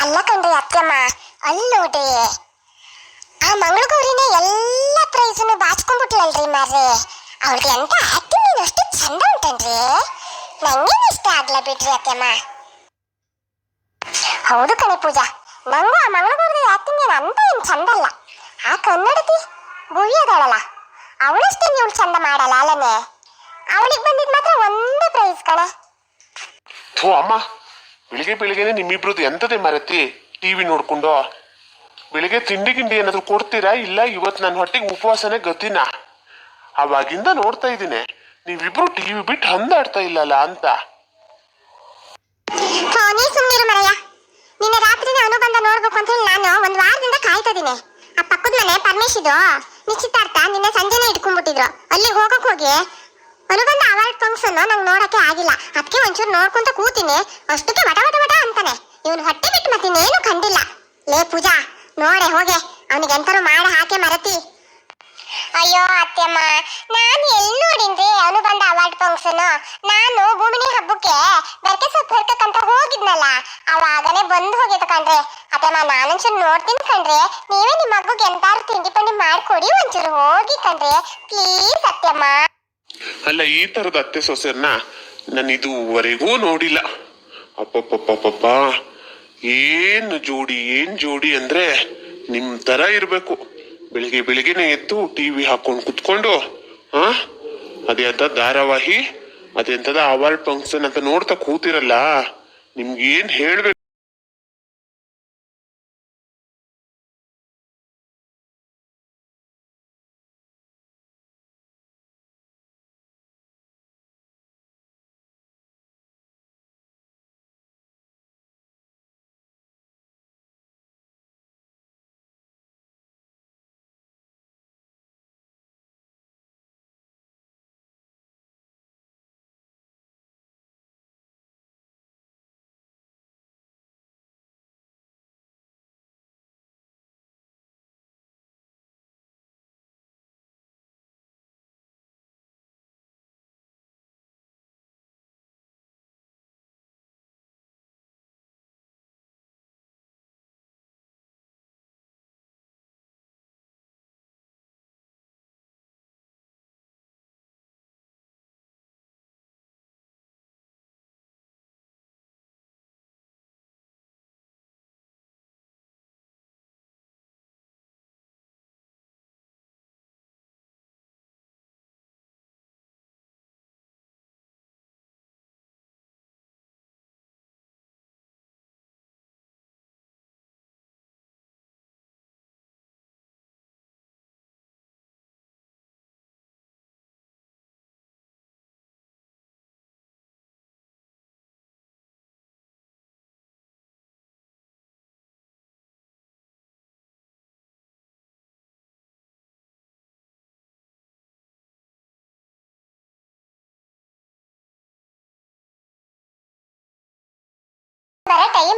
ಅಲ್ಲ ಕಣ್ರಿ ಅಕ್ಕಮ್ಮ ಅಲ್ಲಿ ಆ ಮಂಗಳಗೌರಿನ ಎಲ್ಲ ಪ್ರೈಸನ್ನು ಬಾಚ್ಕೊಂಡ್ಬಿಟ್ಲಲ್ರಿ ಮಾರ್ರೆ. ಅವಳಿಗೆ ಅಂತ ಆಕ್ಟಿಂಗ್ ಏನು ಅಷ್ಟು ಚಂದ ಉಂಟನ್ರಿ. ನಂಗೇನು ಇಷ್ಟ ಆಗ್ಲ ಬಿಡ್ರಿ ಅಕ್ಕಮ್ಮ ಹೌದು ಕಣೆ ಪೂಜಾ. ನಂಗೂ ಆ ಮಂಗಳಗೌರಿನ ಆಕ್ಟಿಂಗ್ ಏನು ಅಂತ ಏನು ಚಂದಲ್ಲ ಆ ಕನ್ನಡತಿ ಭುವಿ ಅದಾಳಲ್ಲ ಅವಳಷ್ಟೇ ಇವಳು ಚಂದ ಮಾಡಲ್ಲ ಅಲ್ಲನೇ. ಅವಳಿಗೆ ಬಂದಿದ್ದು ಮಾತ್ರ ಒಂದೇ ಪ್ರೈಸ್ ಕಣೆ. ಅಮ್ಮ. ಬೆಳಿಗ್ಗೆ ಬೆಳಿಗ್ಗೆನೆ ನಿಮ್ಮಿಬ್ರದ್ದು ಎಂತದೇ ಮರತಿ? ಟಿವಿ ನೋಡ್ಕೊಂಡು? ಬೆಳಿಗ್ಗೆ ತಿಂಡಿ ಗಿಂಡಿ ಏನಾದ್ರು ಕೊಡ್ತೀರಾ? ಇಲ್ಲ, ಇವತ್ತು ನನ್ನ ಹೊಟ್ಟೆಗೆ ಉಪವಾಸನೇ ಗತಿನ? ಅವಾಗಿಂದ ನೋಡ್ತಾ ಇದ್ದೀನಿ. ನೀವಿಬ್ರು ಟಿವಿ ಬಿಟ್ಟು ಹಂದಾಡ್ತಾ ಇಲ್ಲಲ್ಲ ಅಂತ. ನೋಡ್ಬೇಕು ಅಂತ ಹೇಳಿ ನಾನು ವಾರದಿಂದ ಕಾಯ್ತಾ ಅಲ್ಲಿ ಹೋಗಕ್ ಹೋಗಿ. ಅನುಬಂಧ ಅವಾರ್ಡ್ ಫಂಕ್ಷನ್ ನಂಗೆ ನೋಡಕ್ಕೆ ಆಗಿಲ್ಲ. ಒಂಚೂರು ನೋಡ್ಕೊಂತ ಕೂತೀನಿ. ಅಷ್ಟಕ್ಕೆ ವಟ ವಟ ವಟ ಅಂತಾನೆ. ಇವನು ಹೊಟ್ಟೆ ಬಿಟ್ಟು ಏನು ಕಂಡಿಲ್ಲ. ಲೇ ಪೂಜಾ, ನೋಡೆ, ಹೋಗೆ. ಅವನಿಗೆ ಎಂತರೂ ಮಾಡಿ ಹಾಕೆ ಮರತಿ. ಅಯ್ಯೋ ಅತ್ತೆಮ್ಮ, ನಾನು ಎಲ್ಲಿ ನೋಡಿನ್ರಿ ಅವನು ಬಂದ ಅವಾರ್ಡ್ ಫಂಕ್ಷನ್? ನಾನು ಭೂಮಿನಿ ಹಬ್ಬಕ್ಕೆ ಬರ್ಕೆ ಸೊಪ್ಪು ಹೆರ್ಕಕ್ಕಂತ ಹೋಗಿದ್ನಲ್ಲ. ಅವಾಗನೇ ಬಂದು ಹೋಗಿತ್ತು ಕಣ್ರಿ. ಅತ್ತೆಮ್ಮ, ನಾನೊಂಚೂರು ನೋಡ್ತೀನಿ ಕಣ್ರಿ. ನೀವೇ ನಿಮ್ಮ ಮಗುಗೆ ಎಂತಾರು ತಿಂಡಿ ಪಂಡಿ ಮಾಡ್ಕೊಡಿ, ಒಂಚೂರು ಹೋಗಿ ಕಣ್ರಿ. ಪ್ಲೀಸ್ ಅತ್ತೆಮ್ಮ. ಅಲ್ಲ, ಈ ತರದ ಅತ್ತೆ ಸೊಸೆರ್ನ ನಾನು ಇದುವರೆಗೂ ನೋಡಿಲ್ಲ. ಅಪ್ಪಪ್ಪಪ್ಪಪ್ಪ ಏನು ಜೋಡಿ, ಏನ್ ಜೋಡಿ ಅಂದ್ರೆ ನಿಮ್ಮ ತರ ಇರಬೇಕು. ಬೆಳಿಗ್ಗೆ ಬೆಳಿಗ್ಗೆನೆ ಎದ್ದು ಟಿವಿ ಹಾಕೊಂಡು ಕುತ್ಕೊಂಡು ಹಾ ಅದೆಂಥ ಧಾರಾವಾಹಿ ಅದೆಂಥದ ಅವಾರ್ಡ್ ಫಂಕ್ಷನ್ ಅಂತ ನೋಡ್ತಾ ಕೂತಿರಲ್ಲ, ನಿಮ್ಗೇನು ಹೇಳ್ಬೇಕು?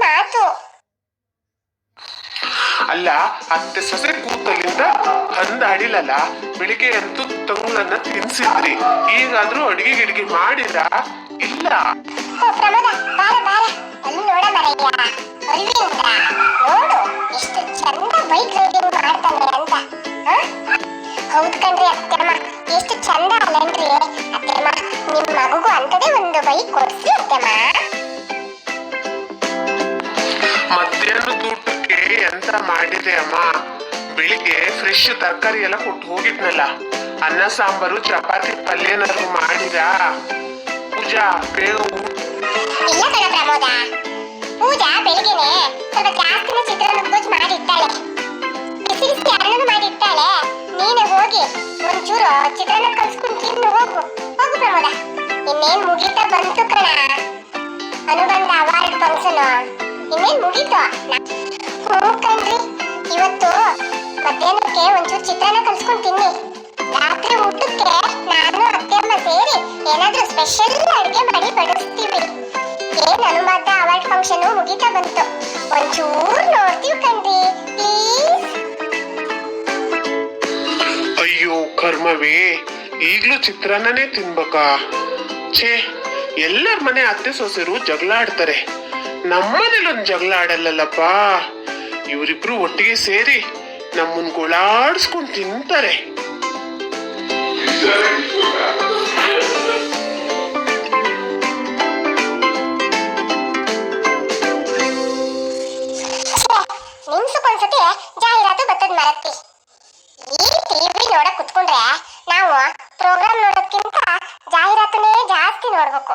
ಮಾತು ಅಲ್ಲ ಅತ್ತೆ ಸೊಸೆ ಕೂತಲ್ಲಿಂದ ಹಂದಾಡಿಲಲ್ಲ ಬೆಳಿಗ್ಗೆ ಎದ್ದು ತಂಗುಳನ್ನ ತಿನ್ಸಿದ್ರಿ. ಈಗಾದ್ರೂ ಅಡಿಗೆ ಗಿಡಿಗೆ ಮಾಡಿದ್ರ? ಇಲ್ಲ. ಎಷ್ಟು ಚಂದ ಬೈಕ್ ರೈಡಿಂಗ್ ಮಾಡ್ತಾನೆ ಅಂತ? ಹೌದ್ ಕಣ್ರಿ ಅತ್ತೆಮ್ಮ ಎಷ್ಟು ಚಂದ ಅಲ್ಲನ್ರಿ. ಅತ್ತೆಮ್ಮ ನಿಮ್ ಮಗುಗೂ ಅಂತದೇ ಒಂದು ಬೈಕ್ ಕೊಡ್ಸಿ ಅತ್ತೆಮ್ಮ. ಮಧ್ಯಾಹ್ನದ ಊಟಕ್ಕೆ ಎಂತ ಮಾಡಿದೆ ಅಮ್ಮ? ಬೆಳಿಗ್ಗೆ ಫ್ರೆಶ್ ತರಕಾರಿ ಎಲ್ಲ ಕೊಟ್ಟು ಹೋಗಿದ್ನಲ್ಲ, ಅನ್ನ, ಸಾಂಬಾರು, ಚಪಾತಿ ಪಲ್ಯನಾದ್ರು ಮಾಡಿದ ಪೂಜಾ, ಬೇಗ ಇಲ್ಲ ಪೂಜಾ ಸ್ವಲ್ಪ ಮಾಡಿರ್ತಾಳೆ ನೀನು ಹೋಗಿ ಕಲ್ಸ್ಕೊಂಡು ಹೋಗು. ಹೋಗು ಪ್ರಮೋದ. ಇನ್ನೇನ್ ಮುಗಿತಾ ಬಂತು ಕಣ. ಅನುಬಂಧ ಅವಾರ್ಡ್ ಫಂಕ್ಷನ್ ಇನ್ನೇನ್ ಮುಗೀತು. ಹ್ಮ್ ಕಣ್ರಿ ಇವತ್ತು ಮಧ್ಯಾಹ್ನಕ್ಕೆ ಒಂಚೂರು ಚಿತ್ರಾನ್ನ ಕಲ್ಸ್ಕೊಂಡು ತಿನ್ನಿ. ರಾತ್ರಿ ಊಟಕ್ಕೆ ನಾನು ಅತ್ತೆಯಮ್ಮ ಸೇರಿ ಏನಾದ್ರೂ ಸ್ಪೆಷಲ್ ಅಡುಗೆ ಮಾಡಿ ಬಡಿಸ್ತೀವಿ. ಏನ್ ಅನುಮಾದ ಅವಾರ್ಡ್ ಫಂಕ್ಷನ್ ಮುಗೀತಾ ಬಂತು. ಒಂಚೂರು ನೋಡ್ತೀವಿ ಕಣ್ರಿ ಅಯ್ಯೋ ಕರ್ಮವೇ, ಈಗ್ಲೂ ಚಿತ್ರಾನ್ನನೇ ತಿನ್ಬೇಕಾ? ಛೇ, ಎಲ್ಲರ ಮನೆ ಅತ್ತೆ ಸೊಸೆರು ಜಗಳ ಆಡ್ತಾರೆ ನಮ್ಮನೇಲಿ ಒಂದು ಜಗಳ ಆಡಲ್ಲಲ್ಲಪ್ಪ. ಇವರಿಬ್ರು ಒಟ್ಟಿಗೆ ಸೇರಿ ನಮ್ಮನ್ ಗೋಳಾಡ್ಸ್ಕೊಂಡ್ ತಿಂತಾರೆ. ನಿಮ್ಸಕ್ಕೊಂದ್ಸತಿ ಜಾಹೀರಾತು ಬತ್ತದ ಟಿವಿ ನಾವು ಪ್ರೋಗ್ರಾಮ್ ಜಾಹೀರಾತುನೇ ಜಾಸ್ತಿ ನೋಡ್ಬೇಕು.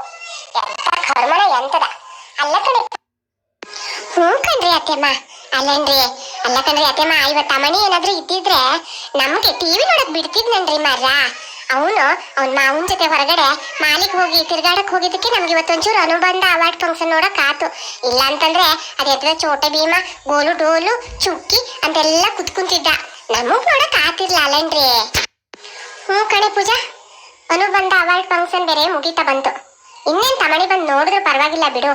ಎಂತ ಕರ್ಮನ ಎಂತದ? ಅಲ್ಲ ಕಣೆ ಹ್ಞೂ ಕಣ್ರಿ ಅತ್ತೆಮ್ಮ. ಅಲ್ಲನ್ರಿ, ಅಲ್ಲ ಕಣ್ರಿ ಅತ್ತೆಮ್ಮ ಇವತ್ತು ಮಣಿ ಏನಾದ್ರೂ ಇದ್ದಿದ್ರೆ ನಮ್ಗೆ ಟಿವಿ ನೋಡಕ್ ಬಿಡ್ತಿದ್ನನ್ರಿ ಮಾರ ಅವನು, ಅವ್ನ ಮಾವನ ಜೊತೆ ಹೊರಗಡೆ ಮಾಲಿಗೆ ಹೋಗಿ ತಿರ್ಗಾಡಕ್ ಹೋಗಿದ್ದಕ್ಕೆ ನಮ್ಗೆ ಇವತ್ತೊಂಚೂರು ಅನುಬಂಧ ಅವಾರ್ಡ್ ಫಂಕ್ಷನ್ ನೋಡಕ್ ಆತು. ಇಲ್ಲ ಅಂತಂದ್ರೆ ಅದೆದ್ರ ಚೋಟೆ ಭೀಮ, ಗೋಲು ಡೋಲು, ಚುಕ್ಕಿ ಅಂತೆಲ್ಲ ಕುತ್ಕೊಂತಿದ್ದ ನಮಗ್ ನೋಡಕ್ ಆತಿರ್ಲ ಅಲ್ಲನ್ರಿ. ಹ್ಞೂ ಕಣೆ ಪೂಜಾ, ಅನುಬಂಧ ಅವಾರ್ಡ್ ಫಂಕ್ಷನ್ ಬೇರೆ ಮುಗೀತಾ ಬಂತು. ಇನ್ನೇನ್ ತಮಣಿ ಬಂದು ನೋಡಿದ್ರು ಪರವಾಗಿಲ್ಲ ಬಿಡು.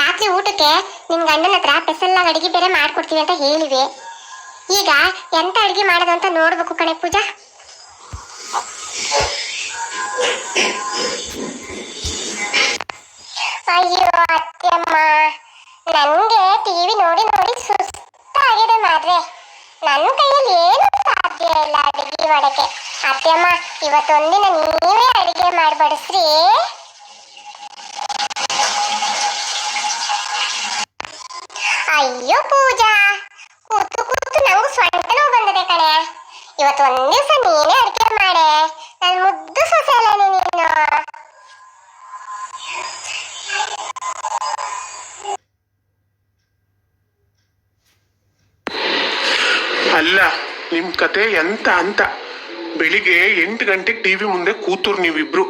ರಾತ್ರಿ ಊಟಕ್ಕೆ ನಿನ್ ಗಂಡನ ಹತ್ರ ಪೆಸಲ್ಲಾಗ ಅಡಿಗೆ ಬೇರೆ ಮಾಡ್ಕೊಡ್ತೀವಿ ಅಂತ ಹೇಳಿವೆ. ಈಗ ಎಂತ ಅಡಿಗೆ ಮಾಡೋದು ಅಂತ ನೋಡ್ಬೇಕು ಕಣೆ ಪೂಜಾ. ಅಯ್ಯೋ ಅತ್ತೆಮ್ಮ, ನನಗೆ ಟಿವಿ ನೋಡಿ ನೋಡಿ ಸುಸ್ತಾಗಿದೆ ಮಾದ್ರೆ ನನ್ನ ಕೈಯಲ್ಲಿ ಏನು ಸಾಧ್ಯ ಇಲ್ಲ ಅಡಿಗೆ ಮಾಡಕ್ಕೆ. ಅತ್ತೆಮ್ಮ, ಇವತ್ತೊಂದಿನ ನೀವೇ ಅಡಿಗೆ ಮಾಡ್ಬಡಿಸ್ರಿ. ನೀನೇ ಮಾಡೆ. ನನ್ ಮುದ್ದು ಅಲ್ಲ ನೀನು. ಅಲ್ಲ, ನಿಮ್ ಕತೆ ಎಂತ ಅಂತ. ಬೆಳಿಗ್ಗೆ ಎಂಟು ಗಂಟೆಗೆ ಟಿವಿ ಮುಂದೆ ಕೂತುರು ನೀವಿಬ್ರು.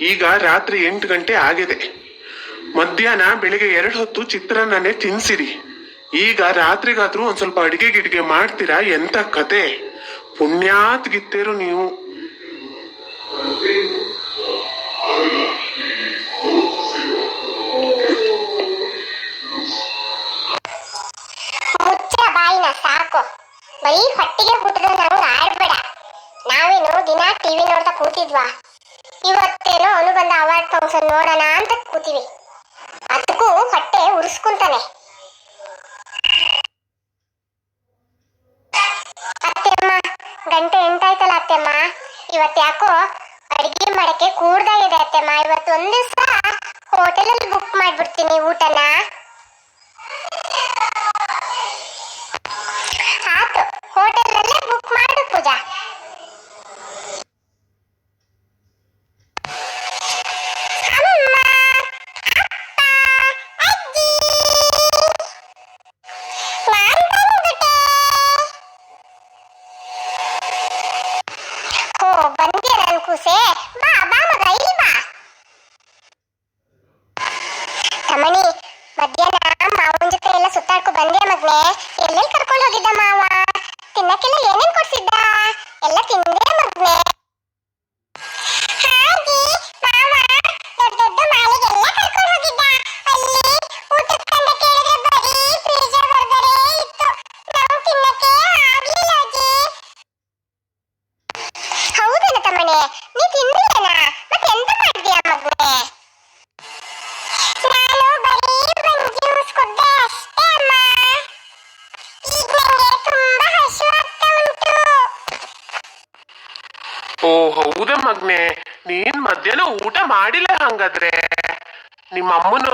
ಈಗ ರಾತ್ರಿ ಎಂಟು ಗಂಟೆ ಆಗಿದೆ. ಮಧ್ಯಾಹ್ನ ಬೆಳಿಗ್ಗೆ ಎರಡು ಹೊತ್ತು ಚಿತ್ರಾನ್ನನೇ ತಿನ್ಸಿರಿ. ಈಗ ರಾತ್ರಿಗಾದ್ರೂ ಒಂದ್ ಸ್ವಲ್ಪ ಅಡಿಗೆ ಗಿಡಿಗೆ ಮಾಡ್ತೀರಾ ಎಂತ ಕತೆ? ಪುಣ್ಯಾತ್ ಗಿತ್ತೇರು ನೀವು ಮುಚ್ಚ ಸಾಕು. ಬರೀ ಹೊಟ್ಟಿಗೆ ಹುಟ್ಟಿದ ನಂಗೆ ಆಡ್ಬೇಡ. ನಾವೇನು ದಿನ ಟಿವಿ ನೋಡ್ತಾ ಕೂತಿದ್ವಾ. ಇವತ್ತೇನೋ ಅನುಬಂಧ ಅವಾರ್ಡ್ ಫಂಕ್ಷನ್ ನೋಡೋಣ ಅಂತ ಕೂತೀವಿ. ಅದಕ್ಕೂ ಹೊಟ್ಟೆ ಉರಿಸ್ಕೊಂತಾನೆ ಅತ್ತೆಮ್ಮ ಗಂಟೆ ಎಂಟಾಯ್ತಲ್ಲ ಅತ್ತೆಮ್ಮ ಇವತ್ತು ಯಾಕೋ ಅಡಿಗೆ ಮಾಡಕ್ಕೆ ಕೂಡ್ದಾಗಿದೆ ಅತ್ತೆಮ್ಮ. ಇವತ್ತು ಒಂದ್ ದಿವಸ ಹೋಟೆಲಲ್ಲಿ ಬುಕ್ ಮಾಡ್ಬಿಡ್ತೀನಿ ಊಟನ. ಏನೇನ್ ಕೊಡ್ಸಿದ್ದ ಎಲ್ಲ ತಿಂದೆ ಮಗ್ನೆ ಹಾಗೆ ಮಾವ ದೊಡ್ಡ ದೊಡ್ಡ ಮಾಲಿಗೆಲ್ಲ ಕರ್ಕೊಂಡು ಹೋಗಿದ್ದ ಅಲ್ಲಿ ಊಟದ ಕಂಡ ಕೇಳಿದ್ರೆ ಬರೀ ಪಿಜ್ಜಾ ಬರ್ಗರೇ ಇತ್ತು ನಾವು ತಿನ್ನಕ್ಕೆ ಆಗ್ಲಿಲ್ಲ ಅಜ್ಜಿ ಹೌದೇನ ತಮ್ಮನೆ ನೀ ತಿಂದಿಲ್ಲೇನ ಮತ್ತೆ ಎಂತ ಮಾಡಿದ್ಯಾ ಮಗ್ನೆ ನಾನು ಬರೀ ಒಂದ್ ಜ್ಯೂಸ್ ಕುಡ್ದೆ ಅಷ್ಟೇ ಅಮ್ಮ ಈಗ ನಂಗೆ ತುಂಬಾ ಹಸಿವಾಗ್ತಾ ಉಂಟು ಓ ಹೌದಾ ಮಗ್ನೆ, ನೀನ್ ಮಧ್ಯಾಹ್ನ ಊಟ ಮಾಡಿಲ್ಲ ಹಂಗಾದ್ರೆ? ನಿಮ್ಮ ಅಮ್ಮನೂ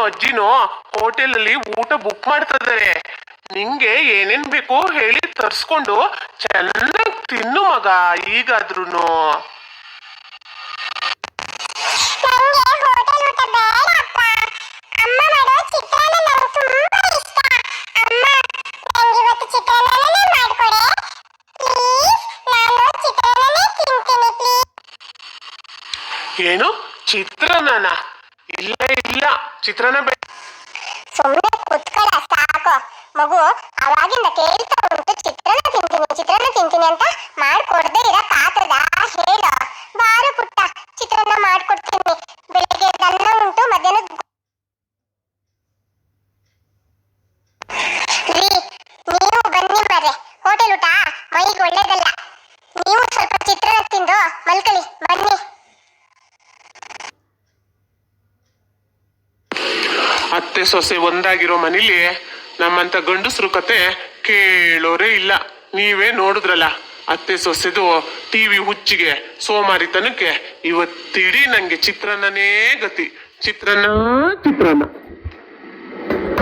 ಹೋಟೆಲ್ ಅಲ್ಲಿ ಊಟ ಬುಕ್ ಮಾಡ್ತಿದ್ದಾರೆ ನಿಂಗೆ ಏನೇನ್ ಬೇಕು ಹೇಳಿ ತರ್ಸ್ಕೊಂಡು ಚೆನ್ನಾಗಿ ತಿನ್ನು ಮಗ ಈಗಾದ್ರೂನು. ಏನು ಚಿತ್ರನನ ಇಲ್ಲ ಇಲ್ಲ. ಚಿತ್ರಾನ್ನ ಬೇಡ ಸುಮ್ಮನೆ ಕುತ್ಕಳ ಸಾಕು ಮಗು ಅವಾಗಿಂದ ಕೇಳ್ತಾ ಉಂಟು ಚಿತ್ರಾನ್ನ ತಿಂತೀನಿ ಚಿತ್ರಾನ್ನ ತಿಂತೀನಿ ಅಂತ ಮಾಡ್ಕೊಡ್ದೆ ಇರಕ್ ಆತದ ಹೇಳು ಬಾರು ಪುಟ್ಟ ಚಿತ್ರಾನ್ನ ಮಾಡ್ಕೊಡ್ತೀನಿ ಬೆಳಿಗ್ಗೆ ಅನ್ನ ಉಂಟು ಮಧ್ಯಾಹ್ನ ರೀ ನೀವು ಬನ್ನಿ ಮಾರೆ ಹೋಟೆಲ್ ಊಟ ಮೈಗೆ ಒಳ್ಳೇದಲ್ಲ ನೀವು ಸ್ವಲ್ಪ ಚಿತ್ರಾನ್ನ ತಿಂದು ಮಲ್ಕಳಿ ಬನ್ನಿ ಅತ್ತೆ ಸೊಸೆ ಒಂದಾಗಿರೋ ಮನೇಲಿ ನಮ್ಮಂತ ಗಂಡಸ್ರು ಕತೆ ಕೇಳೋರೇ ಇಲ್ಲ. ನೀವೇ ನೋಡಿದ್ರಲ್ಲ, ಅತ್ತೆ ಸೊಸೆದು ಟಿವಿ ಹುಚ್ಚಿಗೆ, ಸೋಮಾರಿತನಕ್ಕೆ, ಇವತ್ತಿಡೀ ನಂಗೆ ಚಿತ್ರಾನ್ನನೇ ಗತಿ. ಚಿತ್ರಾನ್ನ ಚಿತ್ರಾನ್ನ.